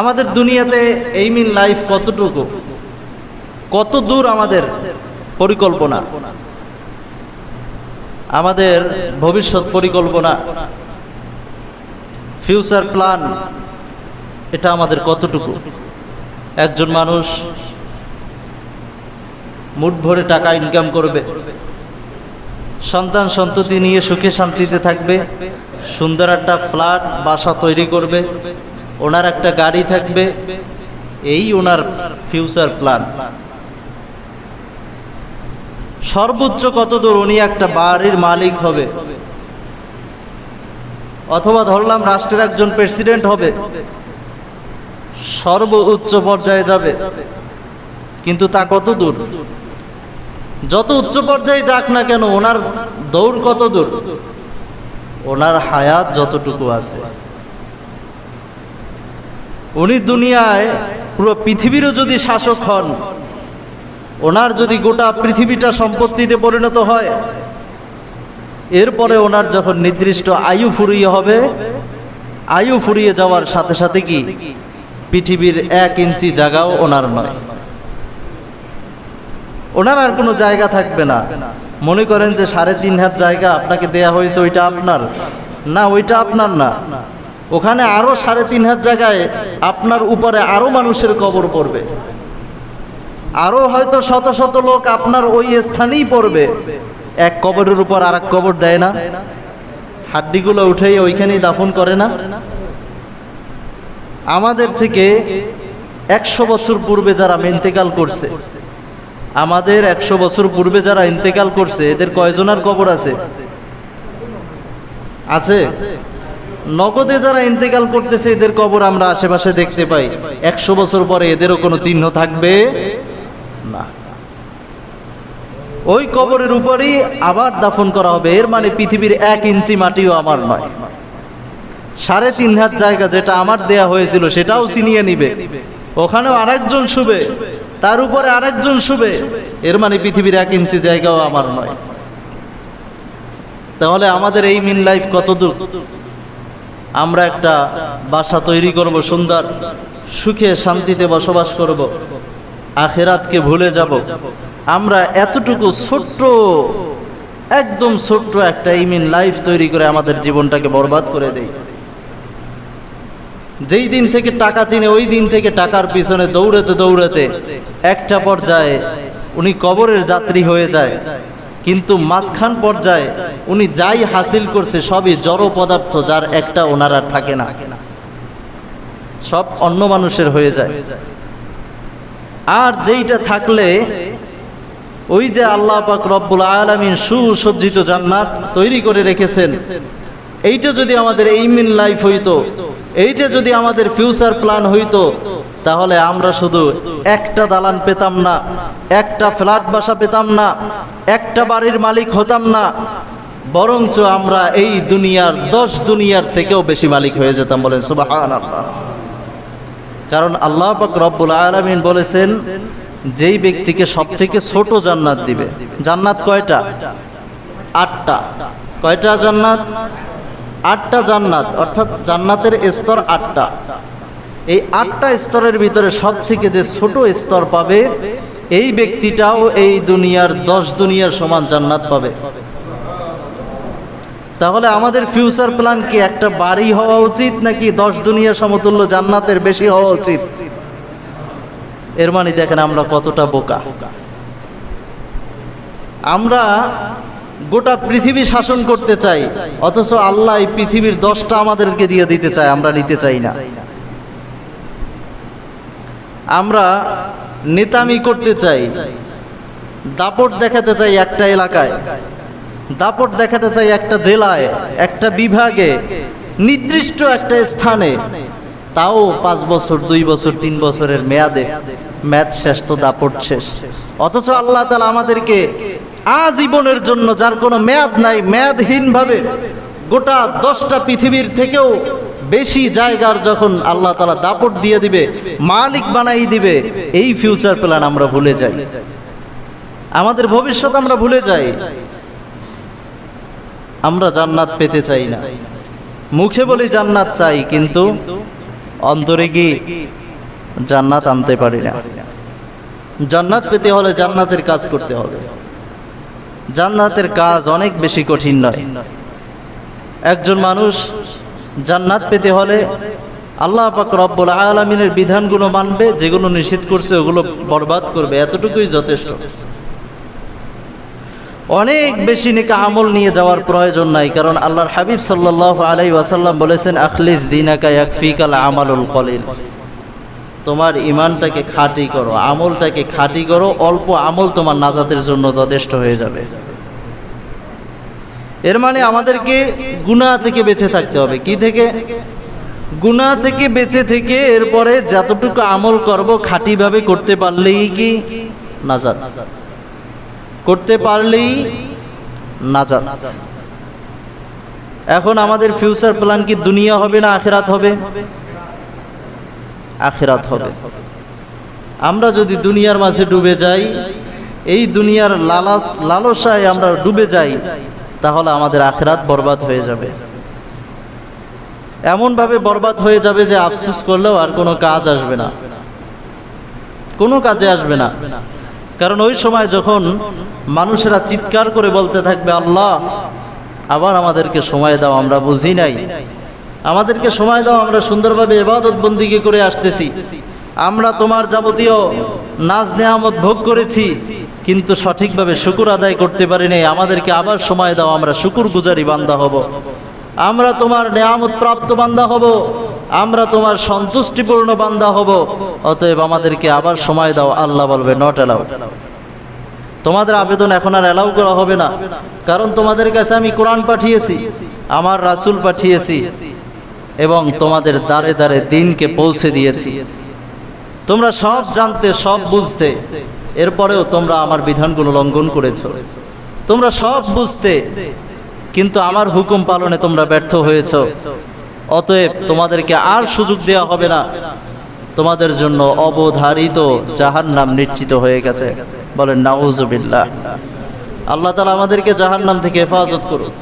আমাদের দুনিয়াতে এই মিন লাইফ কতটুকু? কত দূর আমাদের পরিকল্পনা? আমাদের ভবিষ্যৎ পরিকল্পনা? ফিউচার প্ল্যান এটা আমাদের কতটুকু? একজন মানুষ মুঠ ভরে টাকা ইনকাম করবে, সন্তান সন্ততি নিয়ে সুখে শান্তিতে থাকবে, সুন্দর একটা ফ্ল্যাট বাসা তৈরি করবে ওনার একটা গাড়ি থাকবে, এই ওনার ফিউচার প্ল্যান সর্বোচ্চ কত দূর উনি একটা বাড়ির মালিক হবে? অথবা ধরলাম রাষ্ট্রের একজন প্রেসিডেন্ট হবে, সর্বোচ্চ পর্যায়ে যাবে। কিন্তু তা কত দূর যত উচ্চ পর্যায়ে যাক না কেন, ওনার দৌড় কত দূর ওনার হায়াত যতটুকু আছে। উনি দুনিয়ায় পুরো পৃথিবীরও যদি শাসক হন, ওনার যদি গোটা পৃথিবীটা সম্পত্তিতে পরিণত হয়, এরপরে ওনার যখন নির্দিষ্ট আয়ু ফুরিয়ে হবে, আয়ু ফুরিয়ে যাওয়ার সাথে সাথে কি পৃথিবীর এক ইঞ্চি জায়গাও ওনার নয়। ওনার আর কোনো জায়গা থাকবে না। মনে করেন যে সাড়ে তিন হাত জায়গা আপনাকে দেয়া হয়েছে, ওইটা আপনার। না, ওইটা আপনার না। ওখানে আরও সাড়ে তিন হাত জায়গায় আপনার উপরে আরও মানুষের কবর পড়বে। আরও হয়তো শত শত লোক আপনার ওই স্থানেই পড়বে। এক কবরের উপর আর এক কবর দেয় না। হাড্ডিগুলো উঠেই ওইখানেই দাফন করে না। আমাদের থেকে একশো বছর পূর্বে যারা মেন্তেকাল করছে, আমাদের একশো বছর পূর্বে যারা ইন্তেকাল করছে, এদের কয়জনার কবর আছে? আছে? নগদে যারা ইন্তেকাল করতেছে, এদের কবর আমরা আশেপাশে দেখতে পাই। একশো বছর পরে এদেরও কোনো চিহ্ন থাকবে? না। ওই কবরের উপরই আবার দাফন করা হবে। এর মানে পৃথিবীর এক ইঞ্চি মাটিও আমার নয়। সাড়ে তিন হাত জায়গা যেটা আমার দেয়া হয়েছিল, সেটাও চিনিয়ে নিবে। ওখানেও আরেকজন শুবে, তার উপরে আরেকজন শুবে। এর মানে পৃথিবীর এক ইঞ্চি জায়গাও আমার নয়। তাহলে আমাদের এই মিন লাইফ কত দূর আমরা একটা বাসা তৈরি করব, সুন্দর, সুখে শান্তিতে বসবাস করব, আখেরাতকে ভুলে যাব। আমরা এতটুকু ছোট্ট, একদম ছোট্ট একটা ইমিন লাইফ তৈরি করে আমাদের জীবনটাকে বরবাদ করে দেই। যেই দিন থেকে টাকা চিনে, ওই দিন থেকে টাকার পিছনে দৌড়াতে দৌড়াতে একটা পর্যায়ে উনি কবরের যাত্রী হয়ে যায়। কিন্তু মাঝখান পর্যায়ে উনি যাই হাসিল করছে, সবই জড় পদার্থ যার একটা ওনার আর থাকে না। সব অন্য মানুষের হয়ে যায়। আর যেইটা থাকলে, ওই যে আল্লাহ পাক রব্বুল আলমিন সুসজ্জিত জান্নাত তৈরি করে রেখেছেন, এইটা যদি আমাদের এইমিন লাইফ হইতো, এইটা যদি আমাদের ফিউচার প্ল্যান হইতো তাহলে আমরা শুধু একটা দালান পেতাম না, একটা ফ্ল্যাট বাসা পেতাম না, একটা বাড়ির মালিক হতাম না, বরঞ্চ আমরা এই দুনিয়ার দশ দুনিয়ার থেকেও বেশি মালিক হয়ে যেতাম বলেন কারণ আল্লাহ রব্বুল আলমিন বলেছেন, যেই ব্যক্তিকে সব থেকে ছোট জান্নাত দিবে, জান্নাত কয়টা? আটটা। কয়টা জান্নাত? আটটা জান্নাত, অর্থাৎ জান্নাতের স্তর আটটা। এই আটটা স্তরের ভিতরে সব থেকে যে ছোট স্তর পাবে, এই ব্যক্তিটাও এই দুনিয়ার দশ দুনিয়ার সমান জান্নাত পাবে। তাহলে আমাদের ফিউচার প্ল্যান কি, একটা বাড়ি হওয়া উচিত নাকি দশ দুনিয়া সমতুল্য জান্নাতের বেশি হওয়া উচিত? এর মানে দেখেন আমরা কতটা বোকা। আমরা গোটা পৃথিবী শাসন করতে চাই, অথচ আল্লাহ এই পৃথিবীর দশটা আমাদেরকে দিয়ে দিতে চায়, আমরা নিতে চাই না। আমরা নেতামি করতে চাই। দাপট দেখাতে চাই একটা এলাকায়। দাপট দেখাতে চাই একটা জেলায়, একটা বিভাগে, নির্দিষ্ট একটা স্থানে। তাও পাঁচ বছর, দুই বছর, তিন বছরের মেয়াদে। ম্যাচ শেষ তো দাপট শেষ। অথচ আল্লাহ তালা আমাদেরকে আজীবনের জন্য যার কোনো মেয়াদ নাই, মেয়াদহীনভাবে গোটা দশটা পৃথিবীর থেকেও বেশি জায়গার যখন আল্লাহ তালা দাপট দিয়ে দিবে, মালিক বানাই দিবে, এই ফিউচার প্ল্যান আমরা ভুলে যাই। আমাদের ভবিষ্যৎ আমরা ভুলে যাই। আমরা জান্নাত পেতে চাই না। মুখে বলি জান্নাত চাই, কিন্তু অন্তরে কি জান্নাত আনতে পারি না। জান্নাত পেতে হলে জান্নাতের কাজ করতে হবে। জান্নাতের কাজ অনেক বেশি কঠিন নয়। একজন মানুষ জান্নাত পেতে হলে আল্লাহ পাক রব্বুল আলমিনের বিধানগুলো মানবে, যেগুলো নিষেধ করছে ওগুলো বরবাদ করবে, এতটুকুই যথেষ্ট। অনেক বেশি নেকা আমল নিয়ে যাওয়ার প্রয়োজন নাই, কারণ আল্লাহর হাবিব সাল্লাহ আলাই ওয়াসাল্লাম বলেছেন, আখলিস দিনাকা আমালুল কলিল। তোমার ইমানটাকে খাঁটি করো, আমলটাকে খাঁটি করো, অল্প আমল তোমার নাজাতের জন্য যথেষ্ট হয়ে যাবে। এর মানে আমাদেরকে গুনাহ থেকে বেঁচে থাকতে হবে। কি থেকে? গুনাহ থেকে বেঁচে থেকে এরপরে যতটুকু আমল করব খাঁটিভাবে করতে পারলেই কি? নাজাত। করতে পারলেই নাজাত। এখন আমাদের ফিউচার প্ল্যান কি দুনিয়া হবে না আখেরাত হবে? আখেরাত হবে। আমরা যদি দুনিয়ার মাঝে ডুবে যাই, এই দুনিয়ার লালাচ লালসায় আমরা ডুবে যাই তাহলে আমাদের আখরাত বরবাদ হয়ে যাবে। এমনভাবে বরবাদ হয়ে যাবে যে আফসোস করলেও আর কোনো কাজ আসবে না। কোনো কাজে আসবে না। কারণ ওই সময় যখন মানুষেরা চিৎকার করে বলতে থাকবে, আল্লাহ, আবার আমাদেরকে সময় দাও, আমরা বুঝি নাই। আমাদেরকে সময় দাও, আমরা সুন্দরভাবে এবাদত বন্দিকে করে আসতেছি। আমরা তোমার যাবতীয় নাজ নেয়ামত ভোগ করেছি। কিন্তু সঠিকভাবে শুকুর আদায় করতে পারি নাই আমাদেরকে আবার সময় দাও, আমরা শুকুর গুজারি বান্দা হব। আমরা তোমার নেয়ামত প্রাপ্ত বান্দা হব। আমরা তোমার সন্তুষ্টিপূর্ণ বান্দা হব। অতএব আমাদেরকে আবার সময় দাও, আল্লাহ বলবে নট এলাও তোমাদের আবেদন এখন আর অ্যালাউ করা হবে না। কারণ তোমাদের কাছে আমি কোরআন পাঠিয়েছি, আমার রাসূল পাঠিয়েছি, এবং তোমাদের দ্বারে দ্বারে দিনকে পৌঁছে দিয়েছি। তোমরা সব জানতে, সব বুঝতে। এরপরেও তোমরা আমার বিধানগুলো লঙ্ঘন করেছ। তোমরা সব বুঝতে, কিন্তু আমার হুকুম পালনে তোমরা ব্যর্থ হয়েছ। অতএব তোমাদেরকে আর সুযোগ দেওয়া হবে না। তোমাদের জন্য অবধারিত জাহান নাম নিশ্চিত হয়ে গেছে। বলেন, নাউজুবিল্লাহ। আল্লাহ তালা আমাদেরকে জাহান নাম থেকে হেফাজত করুন